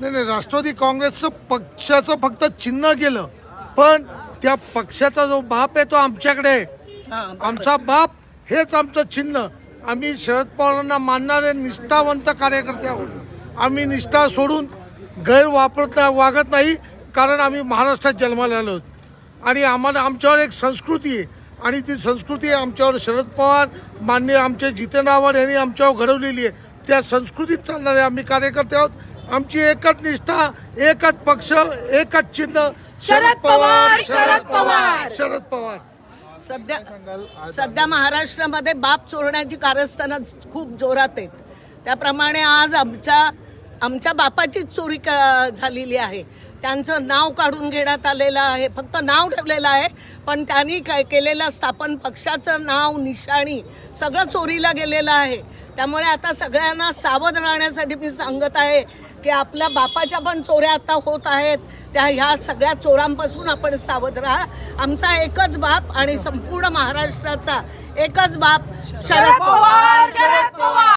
नाही नाही राष्ट्रवादी काँग्रेसचं पक्षाचं फक्त चिन्ह गेलं. पण त्या पक्षाचा जो बाप आहे तो आमच्याकडे आहे. आमचा बाप हेच आमचं चिन्ह. आम्ही शरद पवारांना मानणारे निष्ठावंत कार्यकर्ते आहोत. आम्ही निष्ठा सोडून गैर वापरत नाही वागत नाही कारण आम्ही महाराष्ट्रात जन्माला आलो आहोत. आणि आम्हाला आमच्यावर एक संस्कृती आहे. आणि ती संस्कृती आमच्यावर शरद पवार मान्य आमचे जितेंद्र आव्हाड यांनी आमच्यावर घडवलेली आहे. त्या संस्कृतीत चालणारे आम्ही कार्यकर्ते आहोत. आमची एकच निष्ठा एकच पक्ष एकच चिन्ह. शरद पवार, शरद पवार. शरद पवार. सध्या सध्या महाराष्ट्रामध्ये बाप चोरण्याची कारस्थानं खूप जोरात आहेत. त्याप्रमाणे आज आमच्या आमच्या बापाचीच चोरी झालेली आहे. त्यांचं नाव काढून घेण्यात आलेलं आहे. फक्त नाव ठेवलेलं आहे पण त्यांनी काय केलेलं स्थापन पक्षाचं नाव निशाणी सगळं चोरीला गेलेलं आहे. त्यामुळे आता सगळ्यांना सावध राहण्यासाठी मी सांगत आहे की आपल्या बापाच्या पण चोऱ्या आता होत आहेत. त्या ह्या सगळ्या चोरांपासून आपण सावध राहा. आमचा एकच बाप आणि संपूर्ण महाराष्ट्राचा एकच बाप शरद पवार शरद पवार.